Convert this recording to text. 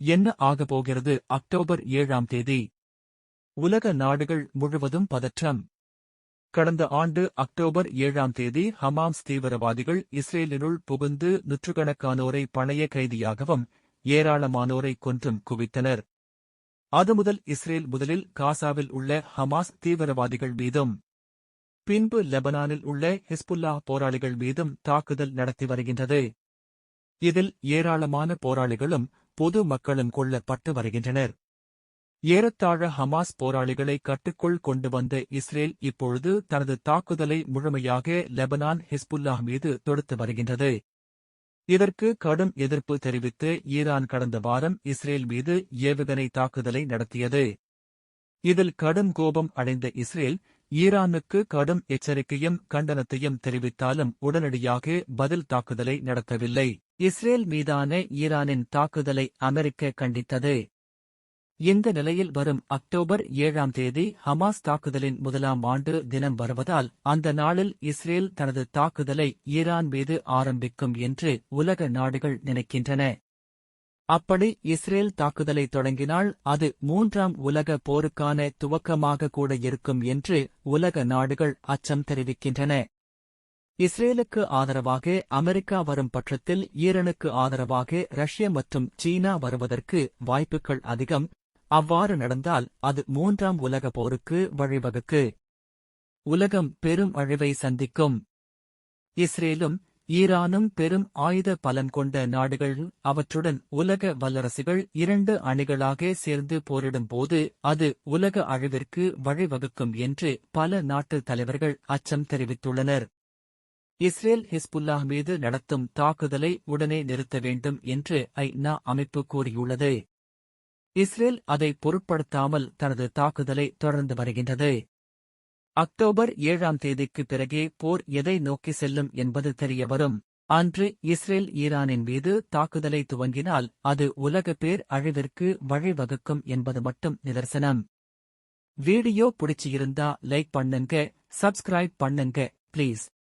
என்ன ஆகப்போகிறது அக்டோபர் ஏழாம் தேதி? உலக நாடுகள் முழுவதும் பதற்றம். கடந்த ஆண்டு அக்டோபர் ஏழாம் தேதி ஹமாம்ஸ் தீவிரவாதிகள் இஸ்ரேலினுள் புகுந்து நூற்றுக்கணக்கானோரை பணைய கைதியாகவும் ஏராளமானோரை கொன்றும் குவித்தனர். அது முதல் இஸ்ரேல் முதலில் காசாவில் உள்ள ஹமாஸ் தீவிரவாதிகள் மீதும் பின்பு லெபனானில் உள்ள ஹிஸ்புல்லா போராளிகள் மீதும் தாக்குதல் நடத்தி வருகின்றது. இதில் ஏராளமான போராளிகளும் பொது மக்களும் கொல்லப்பட்டு வருகின்றனர். ஏறத்தாழ ஹமாஸ் போராளிகளை கட்டுக்குள் கொண்டு வந்த இஸ்ரேல் இப்பொழுது தனது தாக்குதலை முழுமையாக லெபனான் ஹிஸ்புல்லா மீது தொடுத்து வருகின்றது. இதற்கு கடும் எதிர்ப்பு தெரிவித்து ஈரான் கடந்த வாரம் இஸ்ரேல் மீது ஏவுகணை தாக்குதலை நடத்தியது. இதில் கடும் கோபம் அடைந்த இஸ்ரேல் ஈரானுக்கு கடும் எச்சரிக்கையும் கண்டனத்தையும் தெரிவித்தாலும் உடனடியாக பதில் தாக்குதலை நடத்தவில்லை. இஸ்ரேல் மீதான ஈரானின் தாக்குதலை அமெரிக்க கண்டித்தது. இந்த நிலையில் வரும் அக்டோபர் ஏழாம் தேதி ஹமாஸ் தாக்குதலின் முதலாம் ஆண்டு தினம் வருவதால் அந்த நாளில் இஸ்ரேல் தனது தாக்குதலை ஈரான் மீது ஆரம்பிக்கும் என்று உலக நாடுகள் நினைக்கின்றன. அப்படி இஸ்ரேல் தாக்குதலை தொடங்கினால் அது மூன்றாம் உலக போருக்கான துவக்கமாக கூட இருக்கும் என்று உலக நாடுகள் அச்சம் தெரிவிக்கின்றன. இஸ்ரேலுக்கு ஆதரவாக அமெரிக்கா வரும் பட்சத்தில் ஈரனுக்கு ஆதரவாக ரஷ்யா மற்றும் சீனா வருவதற்கு வாய்ப்புகள் அதிகம். அவ்வாறு நடந்தால் அது மூன்றாம் உலக போருக்கு வழிவகுக்கு. உலகம் பெரும் அழிவை சந்திக்கும். இஸ்ரேலும் ஈரானும் பெரும் ஆயுத பலன் கொண்ட நாடுகள் அவற்றுடன் உலக வல்லரசுகள் இரண்டு அணிகளாக சேர்ந்து போரிடும் போது அது உலக அழிவிற்கு வழிவகுக்கும் என்று பல நாட்டு தலைவர்கள் அச்சம் தெரிவித்துள்ளனர். இஸ்ரேல் ஹிஸ்புல்லாஹ் மீது நடத்தும் தாக்குதலை உடனே நிறுத்த வேண்டும் என்று ஐநா அமைப்பு கூறியுள்ளது. இஸ்ரேல் அதை பொருட்படுத்தாமல் தனது தாக்குதலை தொடர்ந்து வருகின்றது. அக்டோபர் ஏழாம் தேதிக்கு பிறகே போர் எதை நோக்கி செல்லும் என்பது தெரியவரும். அன்று இஸ்ரேல் ஈரானின் மீது தாக்குதலை துவங்கினால் அது உலக பேர் அழிவிற்கு வழிவகுக்கும் என்பது மட்டும் நிதர்சனம். வீடியோ பிடிச்சிருந்தா லைக் பண்ணுங்க சப்ஸ்கிரைப் பண்ணுங்க ப்ளீஸ்.